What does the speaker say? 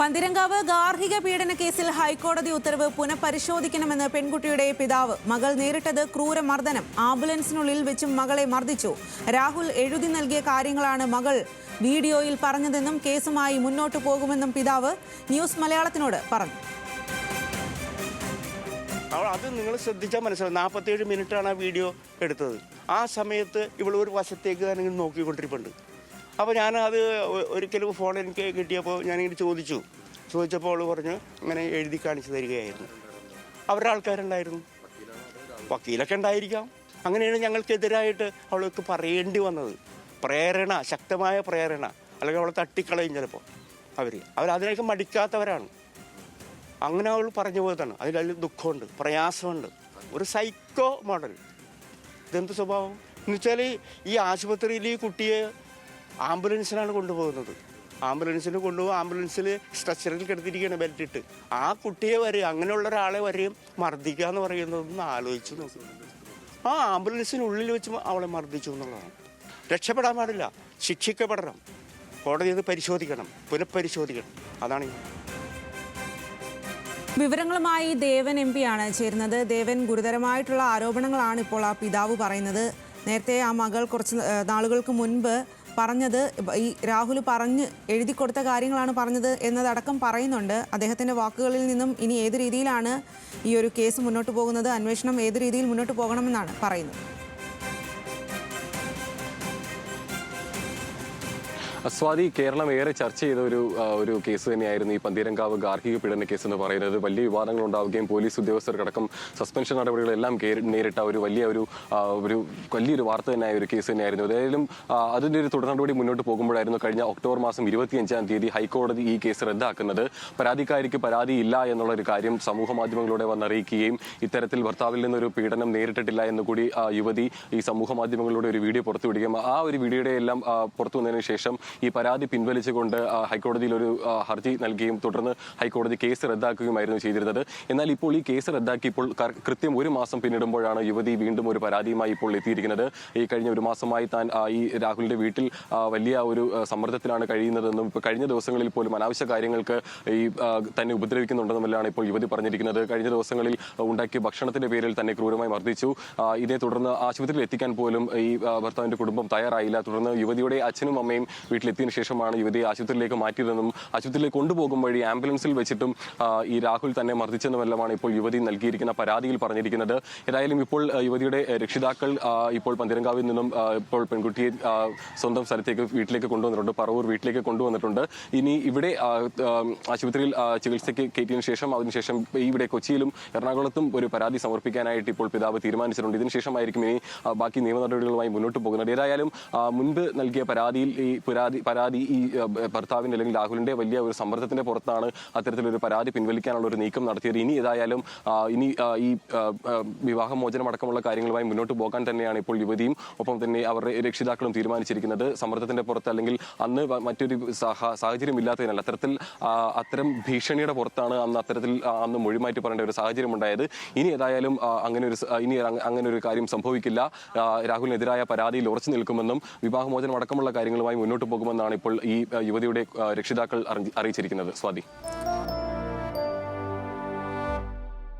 പന്തിരങ്കാവ് ഗാർഹിക പീഡന കേസിൽ ഹൈക്കോടതി ഉത്തരവ് പുനഃപരിശോധിക്കണമെന്ന് പെൺകുട്ടിയുടെ പിതാവ്. മകൾ നേരിട്ടത് ക്രൂരമർദ്ദനം. ആംബുലൻസിനുള്ളിൽ വെച്ചും മകളെ മർദ്ദിച്ചു. രാഹുൽ എഴുതി നൽകിയ കാര്യങ്ങളാണ് മകൾ വീഡിയോയിൽ പറഞ്ഞതെന്നും കേസുമായി മുന്നോട്ടു പോകുമെന്നും പിതാവ് ന്യൂസ് മലയാളത്തിനോട് പറഞ്ഞു. അത് നിങ്ങൾ ശ്രദ്ധിച്ചാൽ മനസ്സിലാവും. നാൽപ്പത്തേഴ് മിനിറ്റാണ് ആ വീഡിയോ എടുത്തത്. ആ സമയത്ത് ഇവൾ ഒരു വശത്തേക്ക് തന്നെ നോക്കിക്കൊണ്ടിരിപ്പുണ്ട്. അപ്പോൾ ഞാൻ അത് ഒരിക്കലും ഫോൺ എനിക്ക് കിട്ടിയപ്പോൾ ഞാനിങ്ങനെ ചോദിച്ചു. ചോദിച്ചപ്പോൾ അവൾ പറഞ്ഞു ഇങ്ങനെ എഴുതി കാണിച്ചു തരികയായിരുന്നു. അവരുടെ ആൾക്കാരുണ്ടായിരുന്നു വക്കീലൊക്കെ ഉണ്ടായിരിക്കാം. അങ്ങനെയാണ് ഞങ്ങൾക്കെതിരായിട്ട് അവൾക്ക് പറയേണ്ടി വന്നത്. പ്രേരണ ശക്തമായ പ്രേരണ. അല്ലെങ്കിൽ അവളെ തട്ടിക്കളയും ചിലപ്പോൾ അവർ അവർ അവരതിനൊക്കെ മടിക്കാത്തവരാണ്. അങ്ങനെ അവൾ പറഞ്ഞു പോയതാണ്. അതിൽ ദുഃഖമുണ്ട് പ്രയാസമുണ്ട്. ഒരു സൈക്കോ മോഡൽ ഇതെന്ത് സ്വഭാവം? എന്ന് വെച്ചാൽ ഈ ആശുപത്രിയിൽ ഈ കുട്ടിയെ ആംബുലൻസിലാണ് കൊണ്ടുപോകുന്നത്. ആംബുലൻസിൽ കൊണ്ടുപോകും ആംബുലൻസിൽ സ്ട്രെച്ചറിൽ കിടത്തിരിക്കുകയാണ് ബെൽറ്റിട്ട്. ആ കുട്ടിയെ വരെയും അങ്ങനെയുള്ള ഒരാളെ വരെയും മർദ്ദിക്കുക എന്ന് പറയുന്നതൊന്ന് ആലോചിച്ച് നോക്കും. ആ ആംബുലൻസിനുള്ളിൽ വെച്ച് അവളെ മർദ്ദിച്ചു എന്നുള്ളതാണ്. രക്ഷപ്പെടാൻ പാടില്ല. ശിക്ഷിക്കപ്പെടണം. കോടതി ഇത് പരിശോധിക്കണം. പുനഃപരിശോധിക്കണം. അതാണ് വിവരങ്ങളുമായി ദേവൻ എം ആണ് ചേരുന്നത്. ദേവൻ ഗുരുതരമായിട്ടുള്ള ആരോപണങ്ങളാണ് ഇപ്പോൾ ആ പിതാവ് പറയുന്നത്. നേരത്തെ ആ മകൾ കുറച്ച് നാളുകൾക്ക് മുൻപ് പറഞ്ഞത് ഈ രാഹുൽ പറഞ്ഞ് എഴുതി കൊടുത്ത കാര്യങ്ങളാണ് പറഞ്ഞത് എന്നതടക്കം പറയുന്നുണ്ട്. അദ്ദേഹത്തിന്റെ വാക്കുകളിൽ നിന്നും ഇനി ഏത് രീതിയിലാണ് ഈ ഒരു കേസ് മുന്നോട്ട് പോകുന്നത്? അന്വേഷണം ഏത് രീതിയിൽ മുന്നോട്ട് പോകണമെന്നാണ് പറയുന്നത്. സ്വാതി കേരളം ഏറെ ചർച്ച ചെയ്ത ഒരു ഒരു കേസ് തന്നെയായിരുന്നു ഈ പന്തീരങ്കാവ് ഗാർഹിക പീഡന കേസ് എന്ന് പറയുന്നത്. വലിയ വിവാദങ്ങൾ ഉണ്ടാവുകയും പോലീസ് ഉദ്യോഗസ്ഥർക്കടക്കം സസ്പെൻഷൻ നടപടികളെല്ലാം നേരിട്ട ഒരു വലിയ ഒരു ഒരു വലിയൊരു വാർത്ത തന്നെയായ ഒരു കേസ് തന്നെയായിരുന്നു. ഏതായാലും അതിന്റെ ഒരു തുടർ നടപടി മുന്നോട്ട് പോകുമ്പോഴായിരുന്നു കഴിഞ്ഞ ഒക്ടോബർ മാസം ഇരുപത്തിയഞ്ചാം തീയതി ഹൈക്കോടതി ഈ കേസ് റദ്ദാക്കുന്നത്. പരാതിക്കാരിക്ക് പരാതി ഇല്ല എന്നുള്ള ഒരു കാര്യം സമൂഹ മാധ്യമങ്ങളിലൂടെ വന്നറിയിക്കുകയും ഇത്തരത്തിൽ ഭർത്താവിൽ നിന്നൊരു പീഡനം നേരിട്ടിട്ടില്ല എന്ന് കൂടി യുവതി ഈ സമൂഹ മാധ്യമങ്ങളിലൂടെ ഒരു വീഡിയോ പുറത്തുവിടുകയും ആ ഒരു വീഡിയോയുടെ എല്ലാം പുറത്തു വന്നതിന് ശേഷം ഈ പരാതി പിൻവലിച്ചുകൊണ്ട് ഹൈക്കോടതിയിൽ ഒരു ഹർജി നൽകുകയും തുടർന്ന് ഹൈക്കോടതി കേസ് റദ്ദാക്കുകയുമായിരുന്നു ചെയ്തിരുന്നത്. എന്നാൽ ഇപ്പോൾ ഈ കേസ് റദ്ദാക്കി ഇപ്പോൾ കൃത്യം ഒരു മാസം പിന്നിടുമ്പോഴാണ് യുവതി വീണ്ടും ഒരു പരാതിയുമായി ഇപ്പോൾ എത്തിയിരിക്കുന്നത്. ഈ കഴിഞ്ഞ ഒരു മാസമായി താൻ ഈ രാഹുലിന്റെ വീട്ടിൽ വലിയ ഒരു സമ്മർദ്ദത്തിലാണ് കഴിയുന്നതെന്നും ഇപ്പോൾ കഴിഞ്ഞ ദിവസങ്ങളിൽ പോലും അനാവശ്യ കാര്യങ്ങൾക്ക് ഈ തന്നെ ഉപദ്രവിക്കുന്നുണ്ടെന്നുമെല്ലാം ഇപ്പോൾ യുവതി പറഞ്ഞിരിക്കുന്നത്. കഴിഞ്ഞ ദിവസങ്ങളിൽ ഉണ്ടാക്കിയ ഭക്ഷണത്തിന്റെ പേരിൽ തന്നെ ക്രൂരമായി മർദ്ദിച്ചു. ഇതേ തുടർന്ന് ആശുപത്രിയിൽ എത്തിക്കാൻ പോലും ഈ ഭർത്താവിന്റെ കുടുംബം തയ്യാറായില്ല. തുടർന്ന് യുവതിയുടെ അച്ഛനും അമ്മയും വീട്ടിലെത്തിയതിനു ശേഷമാണ് യുവതിയെ ആശുപത്രിയിലേക്ക് മാറ്റിയതെന്നും ആശുപത്രിയിലേക്ക് കൊണ്ടുപോകും വഴി ആംബുലൻസിൽ വെച്ചിട്ടും ഈ രാഹുൽ തന്നെ മർദ്ദിച്ചെന്നുമെല്ലാമാണ് ഇപ്പോൾ യുവതി നൽകിയിരിക്കുന്ന പരാതിയിൽ പറഞ്ഞിരിക്കുന്നത്. ഏതായാലും ഇപ്പോൾ യുവതിയുടെ രക്ഷിതാക്കൾ ഇപ്പോൾ പന്തിരങ്കാവിൽ നിന്നും ഇപ്പോൾ പെൺകുട്ടിയെ സ്വന്തം സ്ഥലത്തേക്ക് വീട്ടിലേക്ക് കൊണ്ടുവന്നിട്ടുണ്ട്. പറവൂർ വീട്ടിലേക്ക് കൊണ്ടുവന്നിട്ടുണ്ട്. ഇനി ഇവിടെ ആശുപത്രിയിൽ ചികിത്സയ്ക്ക് കയറ്റിയതിനു ശേഷം അതിനുശേഷം ഇവിടെ കൊച്ചിയിലും എറണാകുളത്തും ഒരു പരാതി സമർപ്പിക്കാനായിട്ട് ഇപ്പോൾ പിതാവ് തീരുമാനിച്ചിട്ടുണ്ട്. ഇതിനുശേഷമായിരിക്കും ഇനി ബാക്കി നിയമ നടപടികളുമായി മുന്നോട്ട് പോകുന്നത്. ഏതായാലും മുൻപ് നൽകിയ പരാതിയിൽ ഈ പരാതി പരാതി ഈ ഭർത്താവിന്റെ അല്ലെങ്കിൽ രാഹുലിന്റെ വലിയ ഒരു സമ്മർദ്ദത്തിന്റെ പുറത്താണ് അത്തരത്തിലൊരു പരാതി പിൻവലിക്കാനുള്ള ഒരു നീക്കം നടത്തിയത്. ഇനി ഏതായാലും ഇനി ഈ വിവാഹമോചനം അടക്കമുള്ള കാര്യങ്ങളുമായി മുന്നോട്ട് പോകാൻ തന്നെയാണ് ഇപ്പോൾ യുവതിയും ഒപ്പം തന്നെ അവരുടെ രക്ഷിതാക്കളും തീരുമാനിച്ചിരിക്കുന്നത്. സമ്മർദ്ദത്തിന്റെ പുറത്ത് അല്ലെങ്കിൽ അന്ന് മറ്റൊരു സാഹ- സാഹചര്യം ഇല്ലാത്തതിനാൽ അത്തരത്തിൽ അത്തരം ഭീഷണിയുടെ പുറത്താണ് അന്ന് അത്തരത്തിൽ അന്ന് മൊഴിമാറ്റി പറയേണ്ട ഒരു സാഹചര്യം ഉണ്ടായത്. ഇനി ഏതായാലും അങ്ങനെ ഒരു ഇനി അങ്ങനെ ഒരു കാര്യം സംഭവിക്കില്ല. രാഹുലിനെതിരായ പരാതിയിൽ ഉറച്ചു നിൽക്കുമെന്നും വിവാഹമോചനം അടക്കമുള്ള കാര്യങ്ങളുമായി മുന്നോട്ട് പോകുമെന്നാണ് ഇപ്പോൾ ഈ യുവതിയുടെ രക്ഷിതാക്കൾ അറിയിച്ചിരിക്കുന്നത്. സ്വാതി.